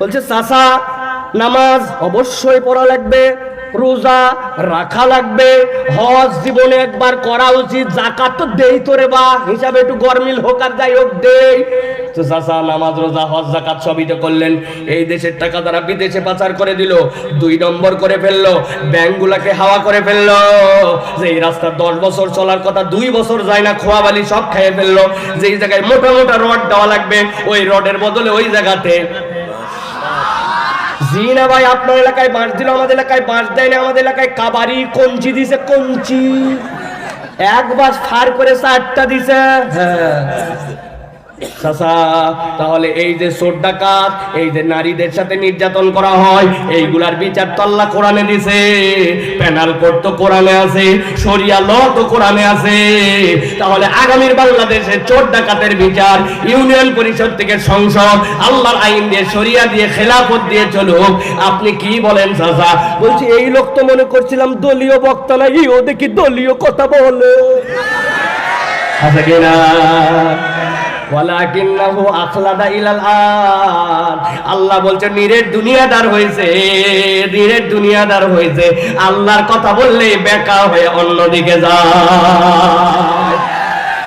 বলছে চাষা নামাজ অবশ্যই পড়া লাগবে, রোজা রাখা লাগবে, হজ জীবনে একবার করা উচিত জাকাত তো দেই তো রে বা, হিসাবে একটু গরমিল হোক আর যাই হোক দেই। তো চাষা নামাজ, রোজা, হজ জাকাত সবই তো করলেন। এই দেশের টাকা তারা বিদেশে পাচার করে দিল, দুই নম্বর করে ফেলল, ব্যাংকগুলাকে হাওয়া করে ফেলল। যে এই রাস্তা দশ বছর চলার কথা, দুই বছর যায় না, খোয়াবালি সব খেয়ে ফেলল। যেই জায়গায় মোটা মোটা রড দেওয়া লাগবে, ওই রডের বদলে ওই জায়গাতে জি না ভাই, আপনার এলাকায় বাঁশ দিল, আমাদের এলাকায় বাঁশ দেয় না আমাদের এলাকায় কাবারি কঞ্চি দিছে, কঞ্চি। এক বাস ফার করে চারটা দিছে। হ্যাঁ। তাহলে এই যে ডাকাত, এই যে নারীদের সাথে নির্যাতন করা হয়, এইগুলার বিচার কোরআনে দিছে। প্যানাল তো কোরআনে আছে ল তো কোরআনে আছে। তাহলে আগামীর বাংলাদেশে চোর ডাকাতের বিচার ইউনিয়ন পরিষদ থেকে সংসদ, আল্লাহর আইন দিয়ে, শরিয়া দিয়ে, খেলাফত দিয়ে চলুক। আপনি কি বলেন বলছি, এই লোক তো মনে করছিলাম দলীয় বক্তা না ইও দেখি দলীয় কথা বলে। আছে কিনা ওয়ালাকিন্নাহু আখলাদা ইলাল আর আল্লাহ বলছে, নিরেট দুনিয়াদার হয়েছে নিরেট দুনিয়াদার হয়েছে আল্লাহর কথা বললে বেকা হয়ে অন্যদিকে যা।